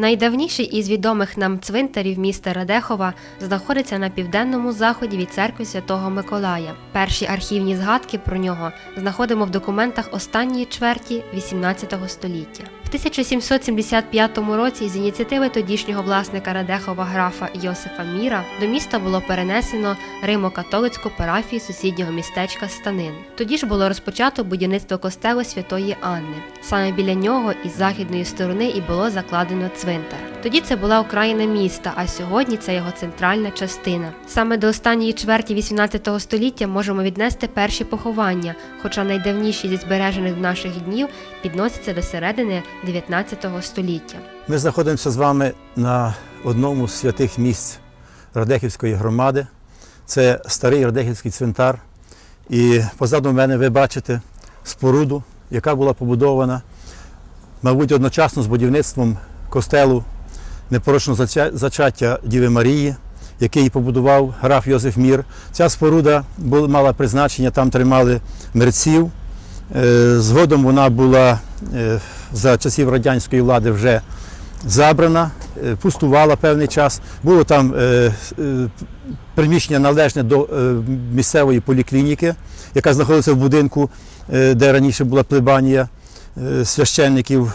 Найдавніший із відомих нам цвинтарів міста Радехова знаходиться на південному заході від церкви Святого Миколая. Перші архівні згадки про нього знаходимо в документах останньої чверті XVIII століття. В 1775 році з ініціативи тодішнього власника Радехова графа Йосифа Міра до міста було перенесено Римо-католицьку парафію сусіднього містечка Станин. Тоді ж було розпочато будівництво костелу Святої Анни. Саме біля нього із західної сторони і було закладено цвинтар. Тоді це була окраїна міста, а сьогодні це його центральна частина. Саме до останньої чверті 18 століття можемо віднести перші поховання, хоча найдавніші зі збережених в наших днів підносяться до середини 19 століття. Ми знаходимося з вами на одному з святих місць Радехівської громади. Це старий Радехівський цвинтар. І позаду мене ви бачите споруду, яка була побудована, мабуть, одночасно з будівництвом костелу непорочного зачаття Діви Марії, який побудував граф Йозеф Мір. Ця споруда мала призначення, там тримали мерців. Е, Згодом вона була е, за часів радянської влади вже забрана, е, пустувала певний час. Було там е, е, приміщення належне до місцевої поліклініки, яка знаходилася в будинку, де раніше була плебанія священників,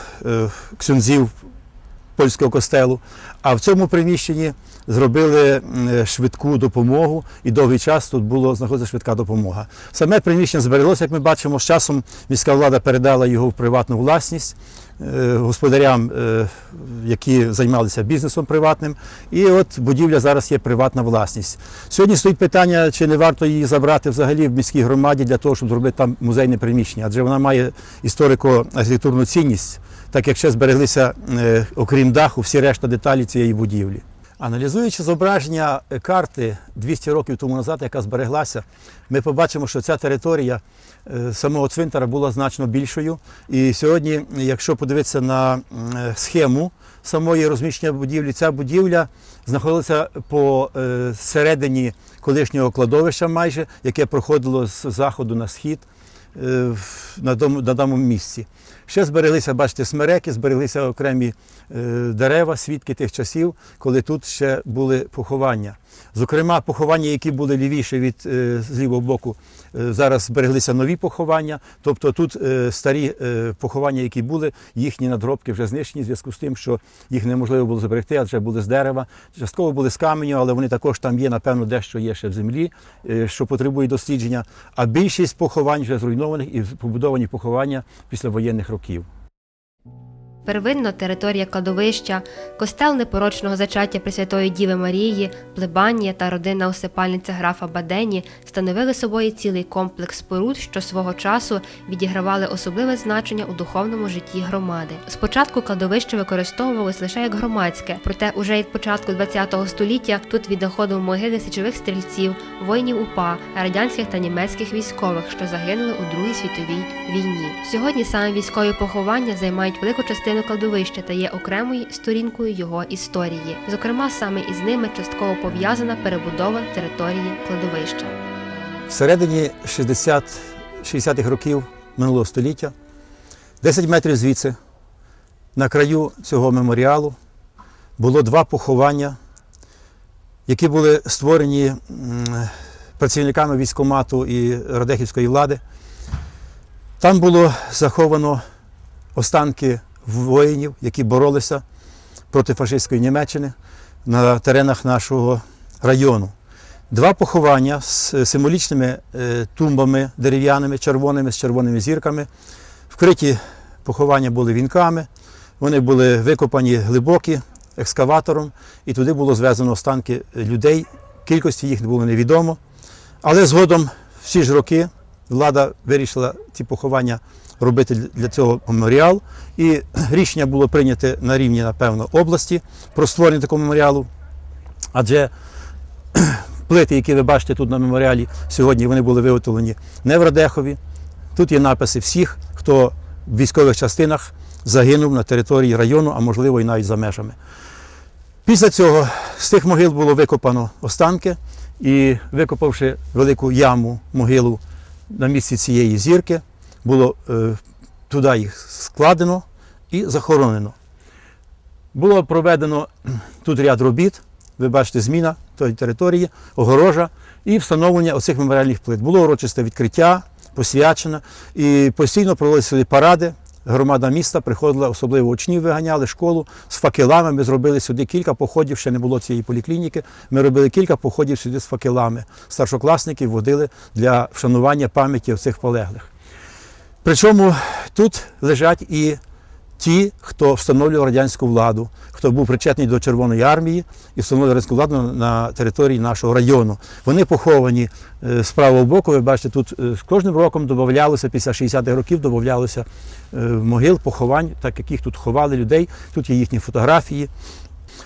ксюнзів польського костелу. А в цьому приміщенні зробили е, швидку допомогу, і довгий час тут було знаходиться швидка допомога. Саме приміщення збереглося, як ми бачимо, з часом міська влада передала його в приватну власність е, господарям, е, які займалися бізнесом приватним. І от будівля зараз є приватна власність. Сьогодні стоїть питання, чи не варто її забрати взагалі в міській громаді для того, щоб зробити там музейне приміщення, адже вона має історико-архітектурну цінність, так як ще збереглися, окрім даху, всі решта деталі цієї будівлі. Аналізуючи зображення е, карти 200 років тому назад, яка збереглася, ми побачимо, що ця територія е, самого цвинтара була значно більшою. І сьогодні, якщо подивитися на е, схему самої розміщення будівлі, ця будівля знаходилася по середині колишнього кладовища, майже яке проходило з заходу на схід на даному місці. Ще збереглися, бачите, смереки, збереглися окремі е, дерева, свідки тих часів, коли тут ще були поховання. Зокрема, поховання, які були лівіше від е, з лівого боку, е, зараз збереглися нові поховання. Тобто тут старі поховання, які були, їхні надгробки вже знищені в зв'язку з тим, що їх неможливо було зберегти, адже були з дерева. Частково були з каменю, але вони також там є, напевно, дещо є ще в землі, що потребує дослідження. А більшість поховань вже зруйнованих і побудовані поховання після воєнних років. Первинно територія кладовища, костел непорочного зачаття Пресвятої Діви Марії, плебанія та родинна усипальниця графа Бадені становили собою цілий комплекс споруд, що свого часу відігравали особливе значення у духовному житті громади. Спочатку кладовище використовувалось лише як громадське, проте уже від початку ХХ століття тут віднаходив могили січових стрільців, воїнів УПА, радянських та німецьких військових, що загинули у Другій світовій війні. Сьогодні саме військові поховання займають велику частину кладовища та є окремою сторінкою його історії. Зокрема, саме із ними частково пов'язана перебудова території кладовища. В середині 60 60-х років минулого століття, 10 метрів звідси, на краю цього меморіалу було два поховання, які були створені працівниками військкомату і Радехівської влади. Там було заховано останки воїнів, які боролися проти фашистської Німеччини на теренах нашого району. Два поховання з символічними е, тумбами дерев'яними, червоними, з червоними зірками. Вкриті поховання були вінками, вони були викопані глибокі екскаватором, і туди було звезено останки людей. Кількості їх було невідомо. Але згодом, всі ж роки, влада вирішила ці поховання робити для цього меморіал. І рішення було прийнято на рівні, напевно, області про створення такого меморіалу. Адже плити, які ви бачите тут на меморіалі, сьогодні вони були виготовлені не в Радехові. Тут є написи всіх, хто в військових частинах загинув на території району, а можливо і навіть за межами. Після цього з тих могил було викопано останки, і викопавши велику яму, могилу на місці цієї зірки, було е, туди їх складено і захоронено. Було проведено тут ряд робіт. Ви бачите, зміна тої території, огорожа і встановлення оцих меморіальних плит. Було урочисте відкриття, посвячено, і постійно проводилися сюди паради. Громада міста приходила, особливо учнів виганяли школу з факелами. Ми зробили сюди кілька походів, ще не було цієї поліклініки. Ми робили кілька походів сюди з факелами. Старшокласників водили для вшанування пам'яті цих полеглих. Причому тут лежать і ті, хто встановлював радянську владу, хто був причетний до Червоної армії і встановлював радянську владу на території нашого району. Вони поховані е, з правого боку. Ви бачите, тут е, з кожним роком додавалося, після 60-х років додавалося е, могил, поховань, так як їх тут ховали людей. Тут є їхні фотографії.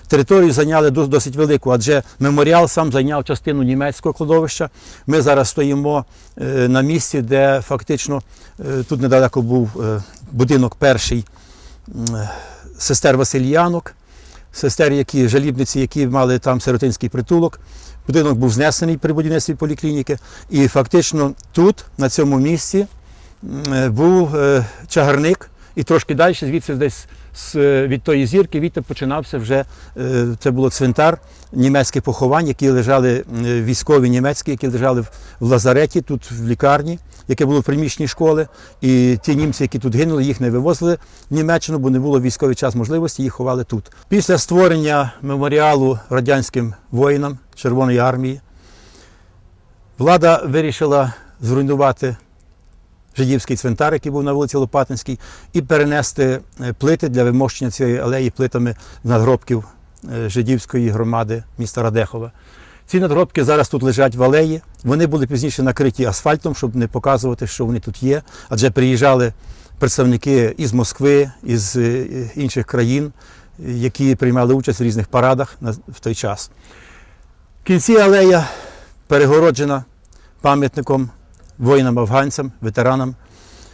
Територію зайняли досить велику, адже меморіал сам зайняв частину німецького кладовища. Ми зараз стоїмо е, на місці, де фактично е, тут недалеко був е, будинок перший сестер Васильянок, сестер, які жалібниці, які мали там сиротинський притулок. Будинок був знесений при будівництві поліклініки. І фактично тут, на цьому місці, був чагарник, і трошки далі, звідси десь від тої зірки, відти починався вже, е, це було цвинтар, німецькі поховань, які лежали, військові німецькі, які лежали в лазареті, тут в лікарні, яке було в приміщенні школи. І ті німці, які тут гинули, їх не вивозили в Німеччину, бо не було в військовий час можливості, їх ховали тут. Після створення меморіалу радянським воїнам Червоної армії влада вирішила зруйнувати жидівський цвинтар, який був на вулиці Лопатинській, і перенести е, плити для вимощення цієї алеї плитами надгробків е, жидівської громади міста Радехова. Ці надгробки зараз тут лежать в алеї. Вони були пізніше накриті асфальтом, щоб не показувати, що вони тут є. Адже приїжджали представники із Москви, із е, інших країн, які приймали участь в різних парадах в той час. В кінці алея перегороджена пам'ятником воїнам-афганцям, ветеранам,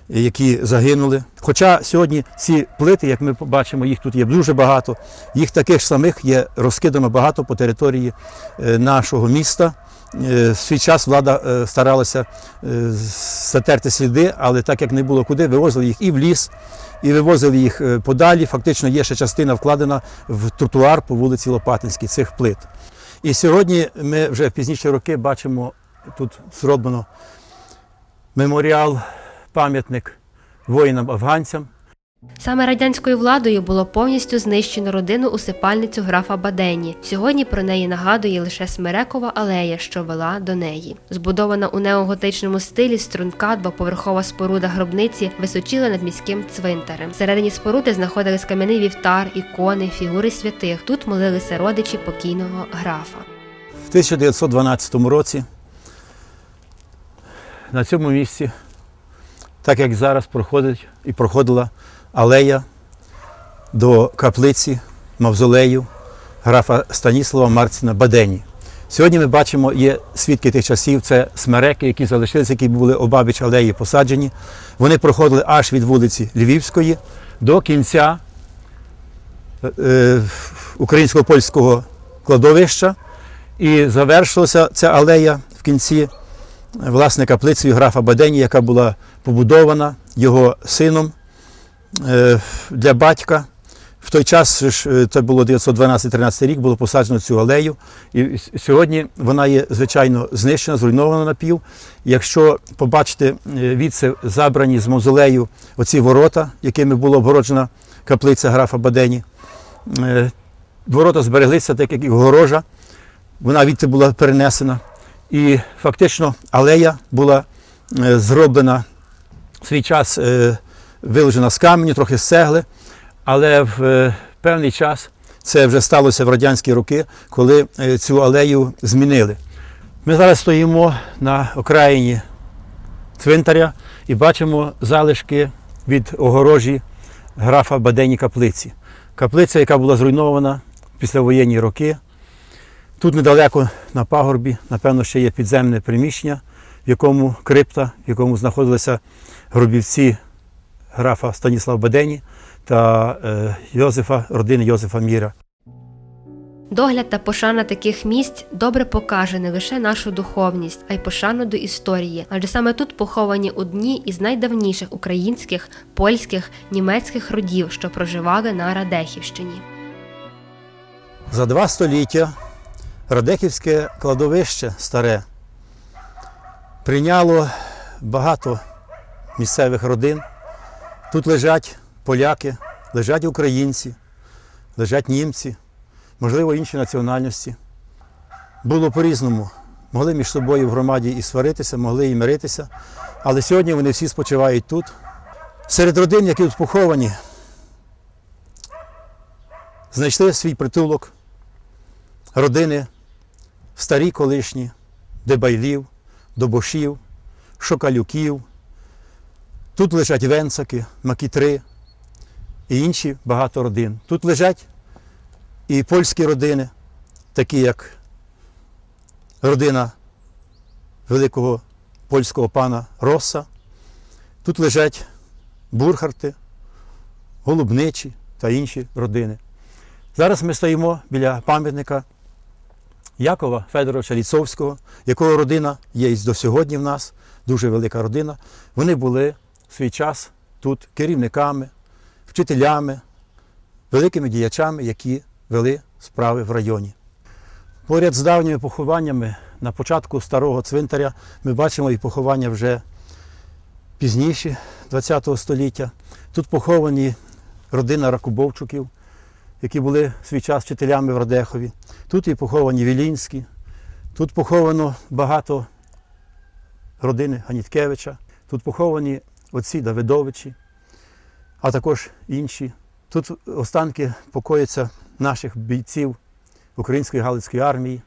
які загинули. Хоча сьогодні ці плити, як ми бачимо, їх тут є дуже багато, їх таких ж самих є розкидано багато по території е, нашого міста. Е, В свій час влада е, старалася е, затерти сліди, але так як не було куди, вивозили їх і в ліс, і вивозили їх е, подалі. Фактично є ще частина вкладена в тротуар по вулиці Лопатинській цих плит. І сьогодні ми вже в пізніші роки бачимо тут зроблено меморіал, пам'ятник воїнам-афганцям. Саме радянською владою було повністю знищено родину усипальницю графа Бадені. Сьогодні про неї нагадує лише Смерекова алея, що вела до неї. Збудована у неоготичному стилі струнка двоповерхова споруда гробниці височила над міським цвинтарем. Всередині споруди знаходились кам'яний вівтар, ікони, фігури святих. Тут молилися родичі покійного графа. В 1912 році на цьому місці, так як зараз проходить і проходила алея до каплиці мавзолею графа Станіслава Марціна Бадені. Сьогодні ми бачимо, є свідки тих часів, це смереки, які залишилися, які були обабіч алеї посаджені. Вони проходили аж від вулиці Львівської до кінця е, українсько польського кладовища. І завершилася ця алея в кінці е, власне каплицею графа Бадені, яка була побудована його сином е, для батька. В той час, е, це було 1912-13 рік, було посаджено цю алею. І сьогодні вона є, звичайно, знищена, зруйнована напів. Якщо побачите е, відси забрані з мавзолею оці ворота, якими була обгороджена каплиця графа Бадені, ворота збереглися, так як і огорожа вона відти була перенесена. І фактично алея була е, зроблена в свій час е, виложена з каменю, трохи з цегли, але в е, певний час це вже сталося в радянські роки, коли цю алею змінили. Ми зараз стоїмо на окраїні цвинтаря і бачимо залишки від огорожі графа Бадені каплиці. Каплиця, яка була зруйнована післявоєнні роки. Тут недалеко на пагорбі, напевно, ще є підземне приміщення, в якому крипта, в якому знаходилися гробівці графа Станіслава Бадені та е, Йозефа, родини Йозефа Міра. Догляд та пошана таких місць добре покаже не лише нашу духовність, а й пошану до історії, адже саме тут поховані одні із найдавніших українських, польських, німецьких родів, що проживали на Радехівщині. За два століття Радехівське кладовище старе прийняло багато місцевих родин. Тут лежать поляки, лежать українці, лежать німці, можливо, інші національності. Було по-різному. Могли між собою в громаді і сваритися, могли і миритися, але сьогодні вони всі спочивають тут. Серед родин, які тут поховані, знайшли свій притулок, родини старі колишні, Дебайлів, Добошів, Шокалюків. Тут лежать Венцаки, Макітри і інші багато родин. Тут лежать і польські родини, такі як родина великого польського пана Росса. Тут лежать Бурхарти, Голубничі та інші родини. Зараз ми стоїмо біля пам'ятника Якова Федоровича Ліцовського, якого родина є і до сьогодні в нас, дуже велика родина. Вони були в свій час тут керівниками, вчителями, великими діячами, які вели справи в районі. Поряд з давніми похованнями на початку старого цвинтаря ми бачимо і поховання вже пізніші ХХ століття. Тут поховані родина Ракубовчуків, які були в свій час вчителями в Радехові. Тут і поховані Вілінські, тут поховано багато родини Ганіткевича, тут поховані отці Давидовичі, а також інші. Тут останки покояться наших бійців Української Галицької армії.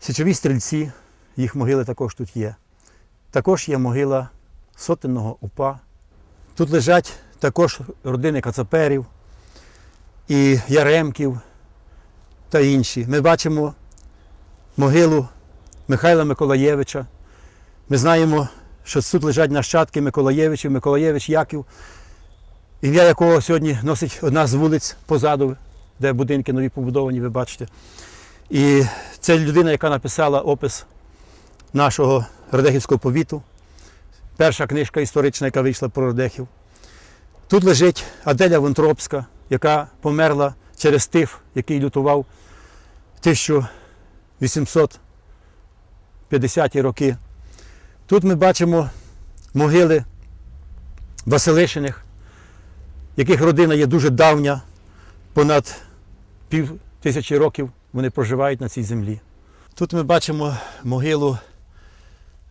Січові стрільці, їх могили також тут є. Також є могила сотенного упа. Тут лежать також родини Кацаперів і Яремків та інші. Ми бачимо могилу Михайла Миколаєвича. Ми знаємо, що тут лежать нащадки Миколаєвичів, Миколаєвич Яків, ім'я якого сьогодні носить одна з вулиць позаду, де будинки нові побудовані, ви бачите. І це людина, яка написала опис нашого Радехівського повіту. Перша книжка історична, яка вийшла про Радехів. Тут лежить Аделя Вонтропська, яка померла через тиф, який лютував 1850-ті роки. Тут ми бачимо могили Василишиних, яких родина є дуже давня, понад пів тисячі років вони проживають на цій землі. Тут ми бачимо могилу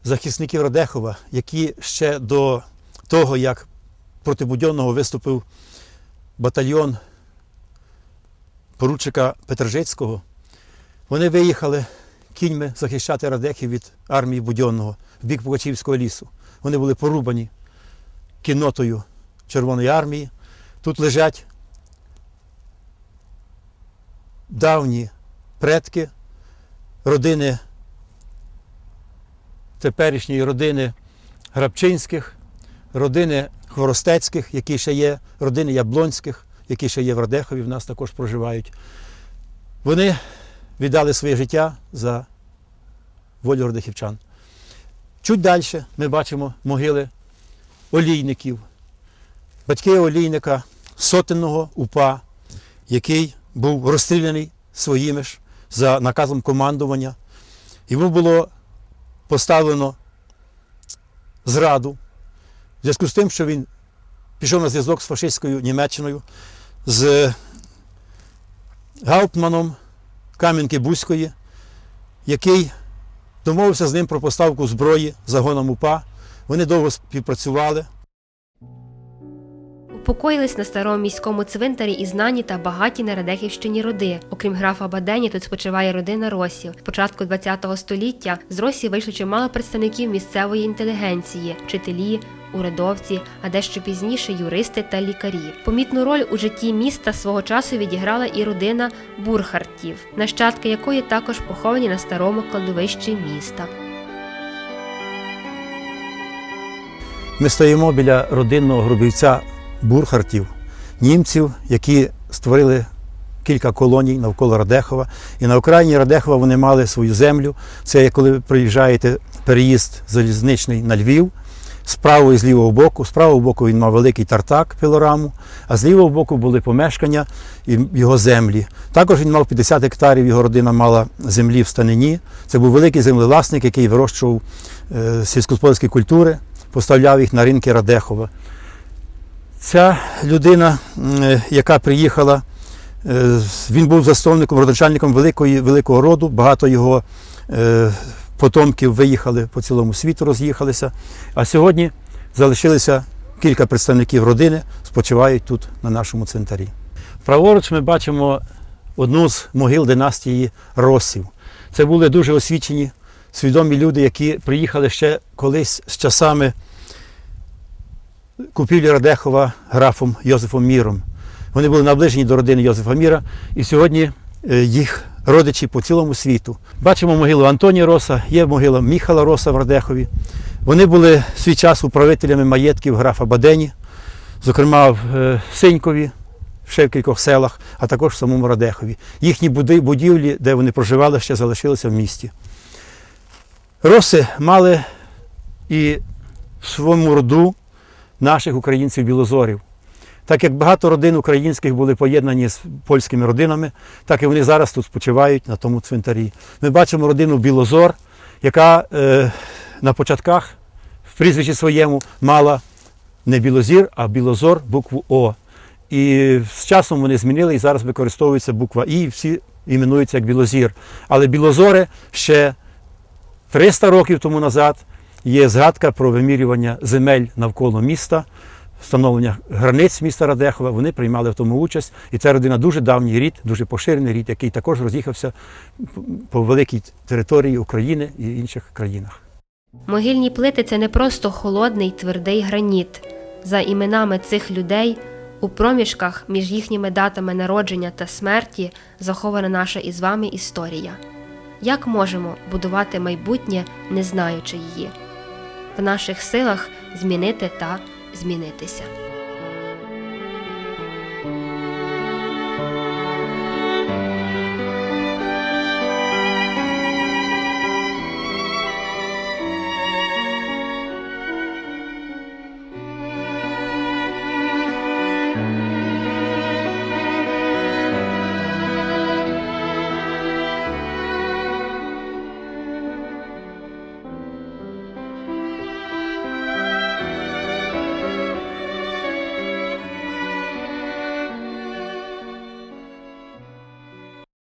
захисників Радехова, які ще до того, як проти Будьонного виступив батальйон поручика Петржицького, вони виїхали кіньми захищати Радехів від армії Будьонного в бік Пугачівського лісу. Вони були порубані кіннотою Червоної армії. Тут лежать давні предки родини теперішньої родини Грабчинських, родини Хворостецьких, які ще є, родини Яблонських, які ще є в Радехові, в нас також проживають. Вони віддали своє життя за волю радехівчан. Чуть далі ми бачимо могили олійників, батьки олійника, сотенного упа, який був розстріляний своїми ж за наказом командування. Йому було поставлено зраду зв'язку з тим, що він пішов на зв'язок з фашистською Німеччиною, з Гауптманом Кам'янки Бузької, який домовився з ним про поставку зброї загоном УПА. Вони довго співпрацювали. Упокоїлись на старому міському цвинтарі і знані та багаті на Радехівщині роди. Окрім графа Бадені, тут спочиває родина Росів. Початку ХХ століття з Росії вийшло чимало представників місцевої інтелігенції, вчителі, урядовці, а дещо пізніше юристи та лікарі. Помітну роль у житті міста свого часу відіграла і родина Бурхартів, нащадки якої також поховані на старому кладовищі міста. Ми стоїмо біля родинного гробівця Бурхартів, німців, які створили кілька колоній навколо Радехова. І на окраїні Радехова вони мали свою землю. Це коли приїжджаєте переїзд залізничний на Львів, з правого і з лівого боку. З правого боку він мав великий тартак пилораму, а з лівого боку були помешкання і його землі. Також він мав 50 гектарів, його родина мала землі в станині. Це був великий землевласник, який вирощував е, сільськогосподарські культури, поставляв їх на ринки Радехова. Ця людина, е, яка приїхала, е, він був засновником, родочальником великої, великого роду. Багато його потомків виїхали по цілому світу, роз'їхалися. А сьогодні залишилися кілька представників родини, спочивають тут на нашому цвинтарі. Праворуч ми бачимо одну з могил династії Росів. Це були дуже освічені, свідомі люди, які приїхали ще колись з часами купівлі Радехова графом Йозефом Міром. Вони були наближені до родини Йозефа Міра, і сьогодні е, їх родичі по цілому світу. Бачимо могилу Антонія Роса, є могила Міхала Роса в Радехові. Вони були свій час управителями маєтків графа Бадені, зокрема в е, Синькові, ще в кількох селах, а також в самому Радехові. Їхні будівлі, де вони проживали, ще залишилися в місті. Роси мали і в своєму роду наших українців білозорів. Так як багато родин українських були поєднані з польськими родинами, так і вони зараз тут спочивають на тому цвинтарі. Ми бачимо родину Білозор, яка е, на початках в прізвищі своєму мала не Білозір, а Білозор букву О. І з часом вони змінили і зараз використовується буква І, і всі іменуються як Білозір. Але Білозори ще 300 років тому назад є згадка про вимірювання земель навколо міста, встановлення границь міста Радехова. Вони приймали в тому участь. І ця родина дуже давній рід, дуже поширений рід, який також роз'їхався по великій території України і інших країнах. Могильні плити це не просто холодний твердий граніт. За іменами цих людей у проміжках між їхніми датами народження та смерті захована наша із вами історія. Як можемо будувати майбутнє, не знаючи її? В наших силах змінити та змінитися.